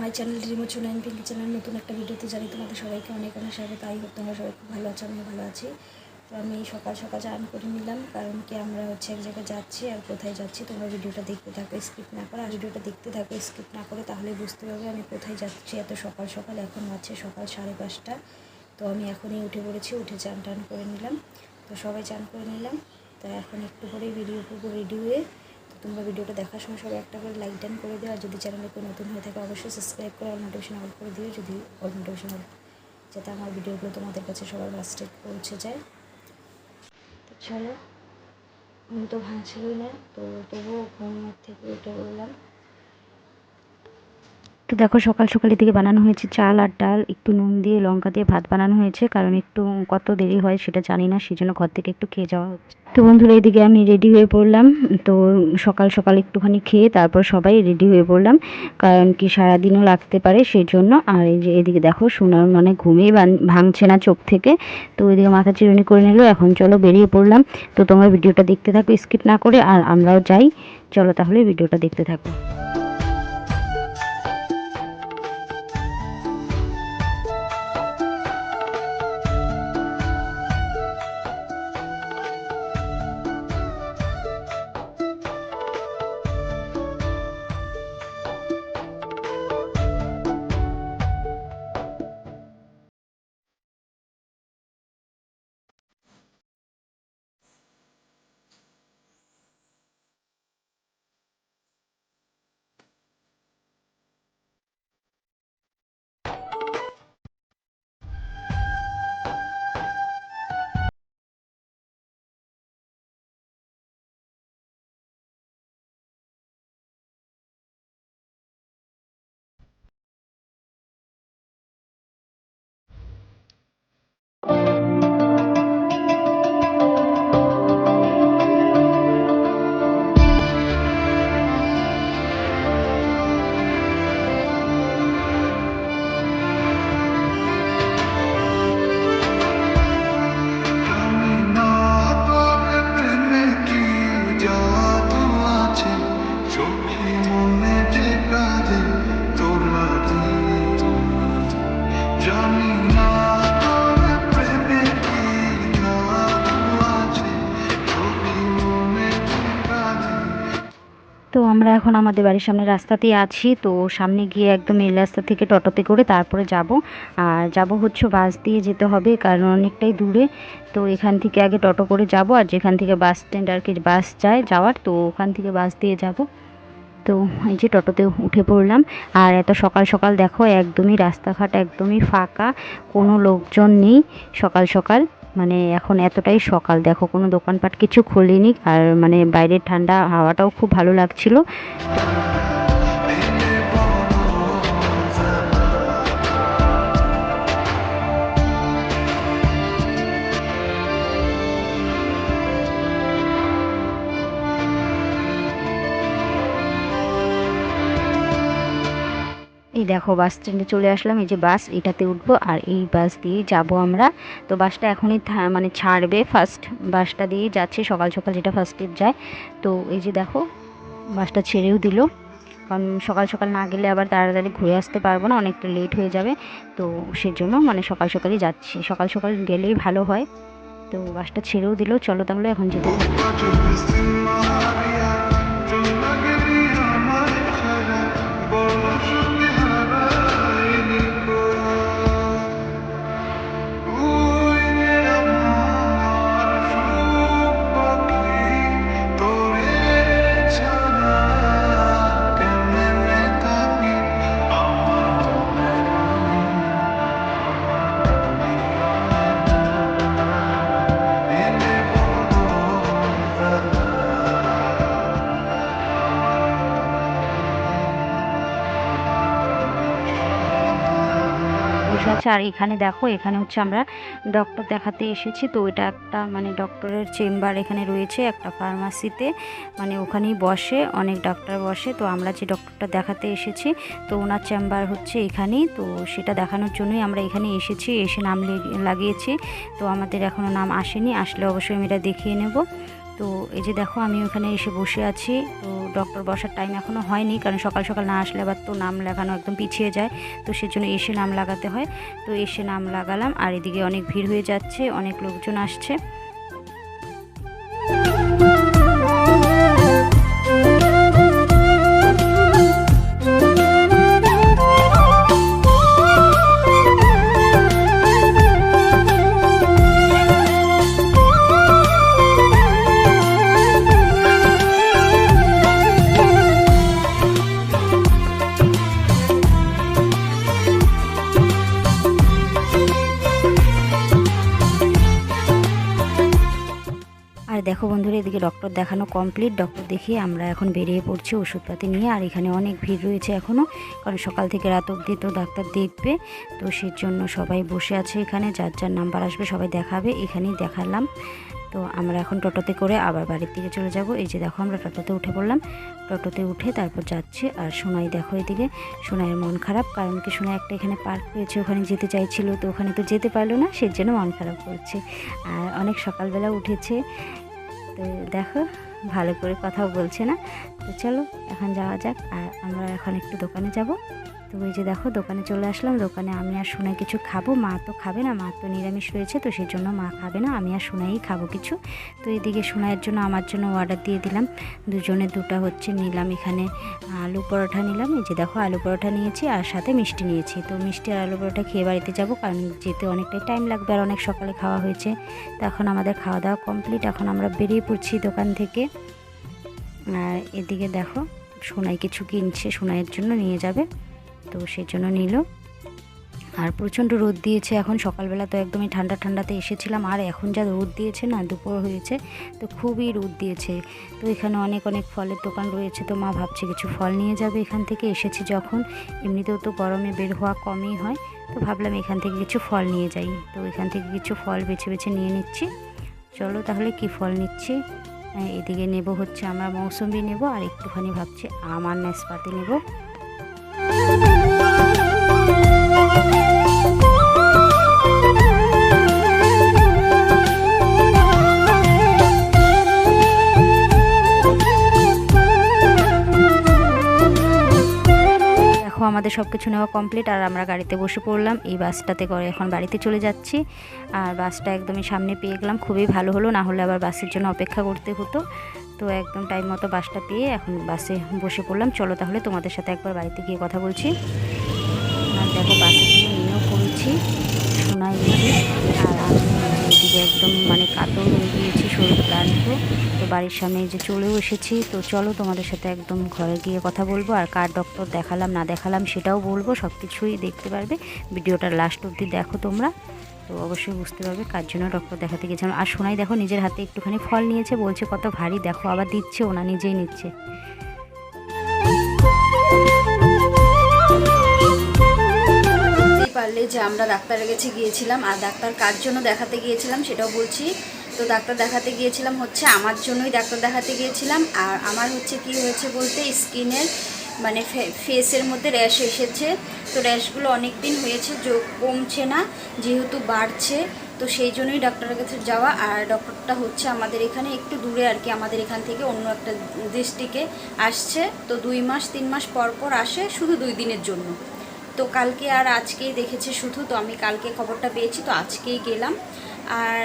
My channel remote nine Pinky channel নতুন একটা ভিডিওতে জানি তোমাদের সবাইকে অনেক অনেক স্বাগত। হোক তোমরা সবাই খুব ভালো আছো ভালো আছি। তো আমি সকাল সকাল চান করে নিলাম, কারণ কি আমরা হচ্ছে এক জায়গায় যাচ্ছি আর কোথায় যাচ্ছি তোমরা ভিডিওটা দেখতে থাকো স্কিপ না করে। আর ভিডিওটা দেখতে থাকো স্কিপ না করে তাহলে বুঝতে পারবে আমি কোথায় যাচ্ছি। এত সকাল সকাল, এখন আছে সকাল সাড়ে পাঁচটা। তো আমি এখনই উঠে পড়েছি, উঠে চান টান করে নিলাম। তো সবাই চান করে নিলাম। তো এখন একটু পরেই ভিডিও করব রেডি হয়ে তো তোমরা ভিডিওটা দেখার সময় সবাই একটা করে লাইক ডান করে দিও। আর যদি চ্যানেলে কেউ নতুন হয়ে থাকে, অবশ্যই সাবস্ক্রাইব করে অল নোটিফিকেশন অল করে দিও। যদি অল নোটিফিকেশন অল যাতে আমার ভিডিওগুলো তোমাদের কাছে সবার ফার্স্টে পৌঁছে যায়। তো চলো, ঘুম তো ভাঙছিলই না। তো তবুও ঘুম থেকে উঠে বললাম তো দেখো সকাল সকাল এদিকে বানানো হয়েছে চাল আর ডাল, একটু নুন দিয়ে লঙ্কা দিয়ে ভাত বানানো হয়েছে, কারণ একটু কত দেরি হয় সেটা জানি না সেই জন্য ঘর থেকে একটু খেয়ে যাওয়া হচ্ছে। তো বন্ধুরা, এদিকে আমি রেডি হয়ে পড়লাম। তো সকাল সকাল একটুখানি খেয়ে তারপর সবাই রেডি হয়ে পড়লাম, কারণ কি সারাদিনও লাগতে পারে সেই জন্য আর এই যে এদিকে দেখো, সোনার মানে ঘুমেই ভাঙছে না চোখ থেকে। তো ওইদিকে মাথা চিরুনি করে নিল, এখন চলো বেরিয়ে পড়লাম। তো তোমরা ভিডিওটা দেখতে থাকো, স্কিপ না করে, আর আমরাও যাই। চলো তাহলে ভিডিওটা দেখতে থাকো। আমরা এখন আমাদের বাড়ির সামনে রাস্তাতেই আছি। তো সামনে গিয়ে একদম এই রাস্তা থেকে টোটোতে করে তারপরে যাব। আর যাব হচ্ছে বাস দিয়ে যেতে হবে, কারণ অনেকটাই দূরে। তো এখান থেকে আগে টোটো করে যাব, আর যেখান থেকে বাস স্ট্যান্ড আর কি বাস যায় যাওয়ার, তো ওখান থেকে বাস দিয়ে যাব। তো এই যে টোটোতে উঠে পড়লাম। আর এত সকাল সকাল দেখো, একদমই রাস্তাঘাট একদমই ফাঁকা, কোনো লোকজন নেই সকাল সকাল। মানে এখন এতটাই সকাল। দেখো, কোনো দোকানপাট কিছু খোলেনি। আর মানে বাইরের ঠান্ডা হাওয়াটাও খুব ভালো লাগছিল। এই দেখো বাস স্ট্যান্ডে চলে আসলাম। এই যে বাস এটাতে উঠবো আর এই বাস দিয়ে যাব আমরা। তো বাসটা এখনই মানে ছাড়বে ফার্স্ট বাসটা দিয়ে যাচ্ছে, সকাল সকাল যেটা ফার্স্টে যায়। তো এই যে দেখো বাসটা ছেড়েও দিল। কারণ সকাল সকাল না গেলে আবার তাড়াতাড়ি ঘুরে আসতে পারব না, অনেকটা লেট হয়ে যাবে। তো সেজন্য মানে সকাল সকালই যাচ্ছি। সকাল সকাল গেলেই ভালো হয়। তো বাসটা ছেড়েও দিল। চলো তাহলে এখন যেতে আছে। আর এখানে দেখো, এখানে হচ্ছে আমরা ডক্টর দেখাতে এসেছি। তো এটা একটা মানে ডক্টরের চেম্বার এখানে রয়েছে, একটা ফার্মাসিতে মানে ওখানেই বসে, অনেক ডাক্তার বসে। তো আমরা যে ডক্টরটা দেখাতে এসেছি, তো ওনার চেম্বার হচ্ছে এখানেই। তো সেটা দেখানোর জন্যই আমরা এখানে এসেছি, এসে নাম লেগে- লাগিয়েছি। তো আমাদের এখনও নাম আসেনি, আসলে অবশ্যই আমি এটা দেখিয়ে নেব। তো এই যে দেখো, আমি ওখানে এসে বসে আছি। তো ডক্টর বসার টাইম এখনও হয়নি, কারণ সকাল সকাল না আসলে আবার তো নাম লাগানো একদম পিছিয়ে যায়। তো সেজন্য এসে নাম লাগাতে হয়। তো এসে নাম লাগালাম, আর এদিকে অনেক ভিড় হয়ে যাচ্ছে, অনেক লোকজন আসছে। দেখানো কমপ্লিট ডক্টর দেখিয়ে আমরা এখন বেরিয়ে পড়ছি ওষুধপাতি নিয়ে। আর এখানে অনেক ভিড় রয়েছে এখনও কারণ সকাল থেকে রাত অবধি তো ডাক্তার দেখবে। তো সেই জন্য সবাই বসে আছে এখানে, যার যার নাম্বার আসবে সবাই দেখাবে, এখানেই দেখালাম। তো আমরা এখন টোটোতে করে আবার বাড়ির দিকে চলে যাব। এই যে দেখো আমরা টোটোতে উঠে পড়লাম। টোটোতে উঠে তারপর যাচ্ছি। আর সোনাই দেখো এদিকে, সোনাইয়ের মন খারাপ, কারণ কি সোনাই একটা এখানে পার্ক পেয়েছে, ওখানে যেতে চাইছিল, তো ওখানে তো যেতে পারল না, সেই জন্য মন খারাপ করছে। আর অনেক সকালবেলা উঠেছে। তো দেখো, ভালো করে কথাও বলছে না। তো চলো, এখন যাওয়া যাক, আর আমরা এখন একটু দোকানে যাব। তো ওই যে দেখো, দোকানে চলে আসলাম। দোকানে আমি আর সোনাই কিছু খাব। মা তো খাবে না, মা তো নিরামিষ রয়েছে, তো সেই জন্য মা খাবে না, আমি আর সোনাই খাব কিছু। তো এদিকে সোনাইয়ের জন্য আমার জন্য অর্ডার দিয়ে দিলাম। দুজনে দুটো হচ্ছে নিলাম এখানে আলু পরোটা নিলাম। এই যে দেখো, আলু পরোটা নিয়েছি আর সাথে মিষ্টি নিয়েছি। তো মিষ্টি আর আলু পরোটা খেয়ে বাড়িতে যাব, কারণ যেতে অনেকটাই টাইম লাগবে আর অনেক সকালে খাওয়া হয়েছে। তো এখন আমাদের খাওয়া দাওয়া কমপ্লিট এখন আমরা বেরিয়ে পড়ছি দোকান থেকে। আর এদিকে দেখো, সোনাই কিছু কিনছে, সোনাইয়ের জন্য নিয়ে যাবে। তো সেই জন্য নিল। আর প্রচণ্ড রোদ দিয়েছে, এখন সকালবেলা তো একদমই ঠান্ডা ঠান্ডাতে এসেছিলাম। আর এখন যা রোদ দিয়েছে না, দুপুর হয়েছে, তো খুবই রোদ দিয়েছে। তো এখানে অনেক অনেক ফলের দোকান রয়েছে, তো মা ভাবছে কিছু ফল নিয়ে যাবে এখান থেকে। এসেছি যখন, এমনিতেও তো গরমে বের হওয়া কমই হয়, তো ভাবলাম এখান থেকে কিছু ফল নিয়ে যাই। তো এখান থেকে কিছু ফল বেছে বেছে নিয়ে নিচ্ছি। চলো তাহলে কি ফল নিচ্ছি? এদিকে নেব হচ্ছে আমরা মৌসুমি নেব, আর একটুখানি ভাবছি আম আর নাশপাতি নেব। আমাদের সব কিছু নেওয়া কমপ্লিট আর আমরা গাড়িতে বসে পড়লাম। এই বাসটাতে করে এখন বাড়িতে চলে যাচ্ছি। আর বাসটা একদমই সামনে পেয়ে গেলাম। খুবই ভালো হলো, না হলে আবার বাসের জন্য অপেক্ষা করতে হতো। তো একদম টাইম মতো বাসটা পেয়ে এখন বাসে বসে পড়লাম। চলো তাহলে তোমাদের সাথে একবার বাড়িতে গিয়ে কথা বলছি। আর দেখো বাসে নিয়েও পড়েছি আমি এদিকে একদম মানে কাতর হয়ে গিয়েছি শরীর ক্লান্ত। তো বাড়ির সামনে যে চলেও এসেছি। তো চলো তোমাদের সাথে একদম ঘরে গিয়ে কথা বলব আর কার ডক্টর দেখালাম না দেখালাম সেটাও বলব সব কিছুই দেখতে পারবে। ভিডিওটা লাস্ট অবধি দেখো তোমরা। তো অবশ্যই বুঝতে পারবে কার জন্য ডক্টর দেখাতে গেছিলাম আর শোনাই দেখো নিজের হাতে একটুখানি ফল নিয়েছে, বলছে কত ভারী, দেখো আবার দিচ্ছে ওনা নিজেই নিচ্ছে। পারলে যে আমরা ডাক্তারের কাছে গিয়েছিলাম, আর ডাক্তার কার জন্য দেখাতে গিয়েছিলাম সেটাও বলছি। তো ডাক্তার দেখাতে গিয়েছিলাম হচ্ছে আমার জন্যই ডাক্তার দেখাতে গিয়েছিলাম, আর আমার হচ্ছে কি হয়েছে বলতে স্কিনের মানে ফেসের মধ্যে র্যাশ এসেছে। তো র্যাশগুলো অনেক দিন হয়েছে, যে কমছে না, যেহেতু বাড়ছে, তো সেই জন্যই ডাক্তারের কাছে যাওয়া। আর ডক্টরটা হচ্ছে আমাদের এখানে একটু দূরে আর কি, আমাদের এখান থেকে অন্য একটা ডিস্ট্রিক্টে আসছে। তো দুই মাস, তিন মাস পর পর আসে, শুধু দুই দিনের জন্য। তো কালকে আর আজকেই দেখেছে শুধু, তো আমি কালকে খবরটা পেয়েছি, তো আজকেই গেলাম। আর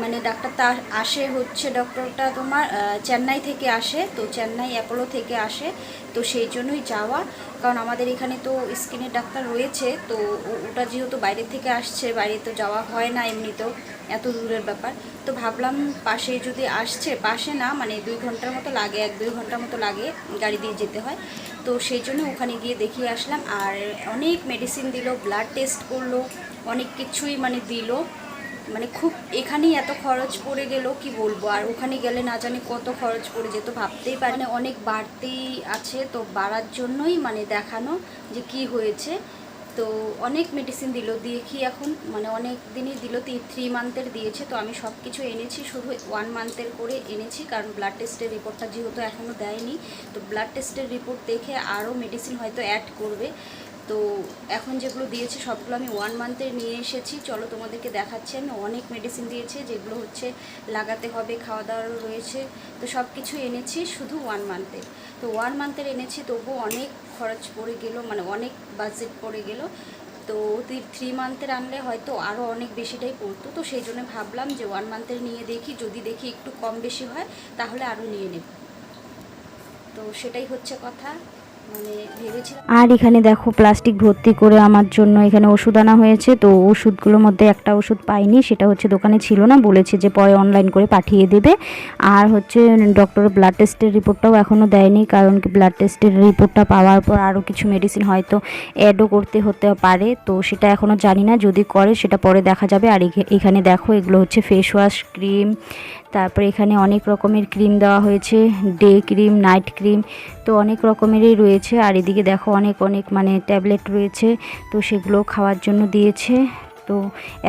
মানে ডাক্তারটা আসে হচ্ছে ডক্টরটা তোমার চেন্নাই থেকে আসে, তো চেন্নাই অ্যাপোলো থেকে আসে, তো সেই জন্যই যাওয়া। কারণ আমাদের এখানে তো স্কিনের ডাক্তার রয়েছে, তো ওটা যেহেতু বাইরে থেকে আসছে, বাইরে তো যাওয়া হয় না এমনিতেও, এত দূরের ব্যাপার। তো ভাবলাম পাশে যদি আসছে, পাশে না মানে দুই ঘণ্টার মতো লাগে, এক দুই ঘণ্টার মতো লাগে গাড়ি দিয়ে যেতে হয়। তো সেই জন্য ওখানে গিয়ে দেখিয়ে আসলাম আর অনেক মেডিসিন দিল ব্লাড টেস্ট করল, অনেক কিছুই মানে দিল। মানে খুব এখানেই এত খরচ পড়ে গেল, কি বলব? আর ওখানে গেলে না জানি কত খরচ পড়ে যেত, ভাবতেই পারি অনেক বাড়তেই আছে, তো বাড়ার জন্যই মানে দেখানো যে কি হয়েছে। তো অনেক মেডিসিন দিল, দেখি এখন মানে অনেক দিনই দিল থ্রি মান্থের দিয়েছে, তো আমি সব কিছু এনেছি, শুধু ওয়ান মান্থের করে এনেছি, কারণ ব্লাড টেস্টের রিপোর্টটা যেহেতু এখনও দেয়নি, তো ব্লাড টেস্টের রিপোর্ট দেখে আরও মেডিসিন হয়তো অ্যাড করবে, তো এখন যেগুলো দিয়েছে, সবগুলো আমি ওয়ান মান্থের নিয়ে এসেছি, চলো তোমাদেরকে দেখাচ্ছি, আমি অনেক মেডিসিন দিয়েছে, যেগুলো হচ্ছে লাগাতে হবে খাওয়া দাওয়ারও রয়েছে, তো সব কিছু এনেছি, শুধু ওয়ান মান্থের তো ওয়ান মান্থের এনেছি তবু অনেক খরচ পড়ে গেল মানে অনেক বাজেট পড়ে গেল। তো থ্রি মান্থের আনলে হয়তো আরও অনেক বেশিটাই পড়তো। তো সেই জন্য ভাবলাম যে ওয়ান মান্থের নিয়ে দেখি, যদি দেখি একটু কম বেশি হয়, তাহলে আরও নিয়ে নেব। তো সেটাই হচ্ছে কথা। আর এখানে দেখো প্লাস্টিক ভর্তি করে আমার জন্য এখানে ওষুধ আনা হয়েছে। তো ওষুধগুলোর মধ্যে একটা ওষুধ পাইনি, সেটা হচ্ছে দোকানে ছিল না, বলেছে যে পরে অনলাইন করে পাঠিয়ে দেবে। আর হচ্ছে ডক্টর ব্লাড টেস্টের রিপোর্টটাও এখনও দেয়নি, কারণ কি ব্লাড টেস্টের রিপোর্টটা পাওয়ার পর আরও কিছু মেডিসিন হয়তো অ্যাডও করতে হতে পারে। তো সেটা এখনও জানি না, যদি করে সেটা পরে দেখা যাবে। আর এখে- এখানে দেখো এগুলো হচ্ছে ফেস ওয়াশ ক্রিম তারপরে এখানে অনেক রকমের ক্রিম দেওয়া হয়েছে, ডে ক্রিম, নাইট ক্রিম, তো অনেক রকমেরই রয়েছে। আর এদিকে দেখো অনেক অনেক মানে ট্যাবলেট রয়েছে, তো সেগুলো খাওয়ার জন্য দিয়েছে। তো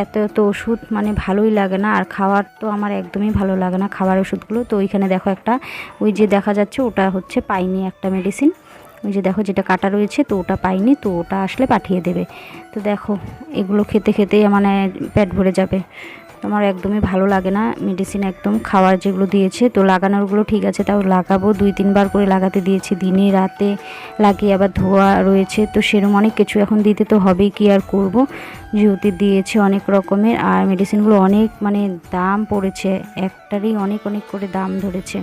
এত এত ওষুধ মানে ভালোই লাগে না, আর খাওয়ার তো আমার একদমই ভালো লাগে না খাবার ওষুধগুলো। তো ওইখানে দেখো একটা, ওই যে দেখা যাচ্ছে ওটা হচ্ছে পাইনি একটা মেডিসিন ওই যে দেখো যেটা কাটা রয়েছে, তো ওটা পাইনি, তো ওটা আসলে পাঠিয়ে দেবে। তো দেখো, এগুলো খেতে, খেতেই মানে পেট ভরে যাবে। আমার একদমই ভালো লাগে না। মেডিসিন একদম খাওয়ার যেগুলো দিয়েছে তো লাগানোরগুলো ঠিক আছে তাও লাগাবো। দুই তিনবার করে লাগাতে দিয়েছি দিনে রাতে লাগিয়ে আবার ধোয়া রয়েছে তো সেরকম অনেক কিছু এখন দিতে তো হবেই কি আর করব? যেহেতু দিয়েছে অনেক রকমের আর মেডিসিনগুলো অনেক মানে দাম পড়েছে একটারই অনেক অনেক করে দাম ধরেছে।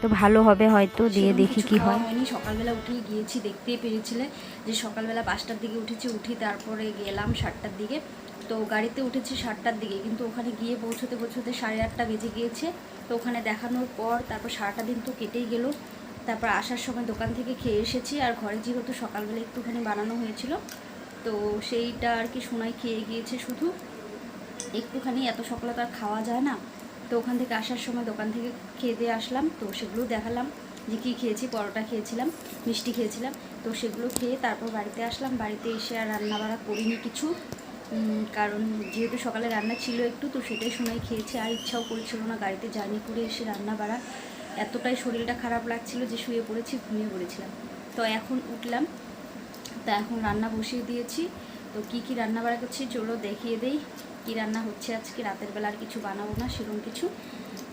তো ভালো হবে হয়তো দিয়ে দেখি কি হয়। হয়নি সকালবেলা উঠেই গিয়েছি দেখতেই পেরেছিলে যে সকালবেলা পাঁচটার দিকে উঠেছি উঠি তারপরে গেলাম সাতটার দিকে। তো গাড়িতে উঠেছি সাতটার দিকে, কিন্তু ওখানে গিয়ে পৌঁছতে পৌঁছতে সাড়ে আটটা বেজে গিয়েছে। তো ওখানে দেখানোর পর তারপর সারাটা দিন তো কেটেই গেল। তারপর আসার সময় দোকান থেকে খেয়ে এসেছি আর ঘরে যেহেতু সকালবেলা একটুখানি বানানো হয়েছিল, তো সেইটা আর কি সোনাই খেয়ে গিয়েছে শুধু। একটুখানি এত সকালে তো আর খাওয়া যায় না। তো ওখান থেকে আসার সময় দোকান থেকে খেয়ে দিয়ে আসলাম, তো সেগুলো দেখালাম যে কী খেয়েছি, পরোটা খেয়েছিলাম, মিষ্টি খেয়েছিলাম। তো সেগুলো খেয়ে তারপর বাড়িতে আসলাম। বাড়িতে এসে আর রান্না বাড়া করিনি কিছু। কারণ যেহেতু সকালে রান্না ছিল একটু, তো সেটাই সময় খেয়েছি। আর ইচ্ছাও করছিল না গাড়িতে জার্নি করে এসে রান্না বাড়া। এতটাই শরীরটা খারাপ লাগছিল যে শুয়ে পড়েছি, ঘুমিয়ে পড়েছিলাম। তো এখন উঠলাম। তা এখন রান্না বসিয়ে দিয়েছি। তো কি কি রান্না বাড়া করছি চলো দেখিয়ে দেই। কি রান্না হচ্ছে আজকে? রাতের বেলা আর কিছু বানাবো না সেরকম কিছু।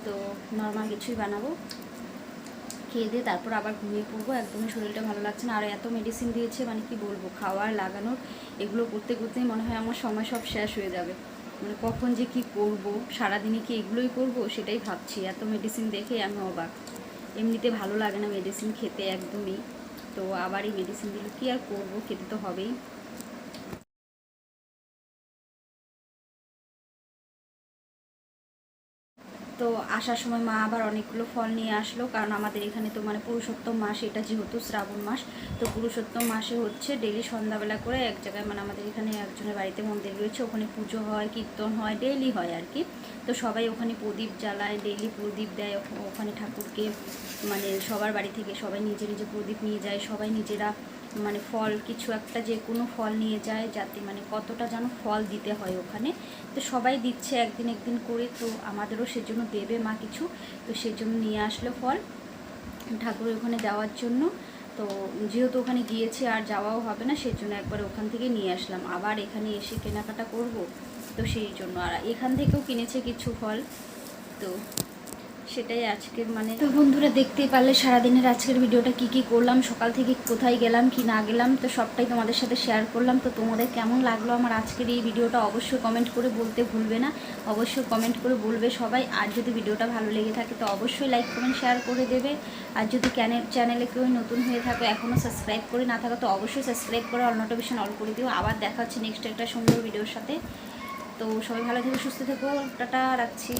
তো নর্মাল কিছুই বানাবো। খেয়ে দিয়ে তারপর আবার ঘুমিয়ে পড়ব। একদমই শরীরটা ভালো লাগছে না। আর এত মেডিসিন দিয়েছে মানে কি বলব, খাওয়ার, লাগানোর, এগুলো করতে করতেই মনে হয় আমার সময় সব শেষ হয়ে যাবে। মানে কখন যে কি করব, সারাদিনে কি এগুলোই করব, সেটাই ভাবছি। এত মেডিসিন দেখে আমি অবাক। এমনিতে ভালো লাগে না মেডিসিন খেতে একদমই। তো আবার এই মেডিসিন দিলে কি আর করব, খেতে তো হবেই। তো আসার সময় মা আবার অনেকগুলো ফল নিয়ে আসলো, কারণ আমাদের এখানে তো মানে পুরুষোত্তম মাস, এটা যেহেতু শ্রাবণ মাস, তো পুরুষোত্তম মাসে হচ্ছে ডেলি সন্ধ্যাবেলা করে এক জায়গায় মানে আমাদের এখানে একজনের বাড়িতে মন্দির রয়েছে, ওখানে পুজো হয়, কীর্তন হয় ডেইলি হয় আর কি। তো সবাই ওখানে প্রদীপ জ্বালায় ডেইলি প্রদীপ দেয়, ওখানে ঠাকুরকে মানে সবার বাড়ি থেকে সবাই নিজে নিজে প্রদীপ নিয়ে যায়, সবাই নিজেরা মানে ফল কিছু একটা যে কোনো ফল নিয়ে যায় যাতে মানে কতটা যেন ফল দিতে হয় ওখানে। তো সবাই দিচ্ছে একদিন একদিন করে, তো আমাদেরও সেজন্য দেবে মা কিছু, তো সেজন্য নিয়ে আসলো ফল। ঠাকুরের ওখানে দেওয়ার জন্য, তো যেহেতু ওখানে গিয়েছি আর যাওয়াও হবে না সেই জন্য একবার ওখান থেকে নিয়ে আসলাম। আবার এখানে এসে কেনাকাটা করব, তো সেই জন্য। আর এখান থেকেও কিনেছে কিছু ফল, তো সেটাই আজকের মানে তো বন্ধুরা দেখতেই পারলে সারাদিনের আজকের ভিডিওটা কি কি করলাম, সকাল থেকে কোথায় গেলাম, কি না গেলাম, তো সবটাই তোমাদের সাথে শেয়ার করলাম। তো তোমাদের কেমন লাগল আমার আজকের এই ভিডিওটা অবশ্যই কমেন্ট করে বলতে ভুলবে না, অবশ্যই কমেন্ট করে বলবে সবাই। আর যদি ভিডিওটা ভালো লেগে থাকে, তো অবশ্যই লাইক কমেন্ট শেয়ার করে দেবে। আর যদি চ্যানেল চ্যানেলে কেউ নতুন হয়ে থাকো এখনও সাবস্ক্রাইব করে না থাকো, তো অবশ্যই সাবস্ক্রাইব করে অল নোটিফিকেশন অল করে দিও। আবার দেখা হচ্ছে নেক্সট একটা সুন্দর ভিডিওর সাথে। তো সবাই ভালো থেকো, সুস্থ থেকো। টাটা, রাখছি।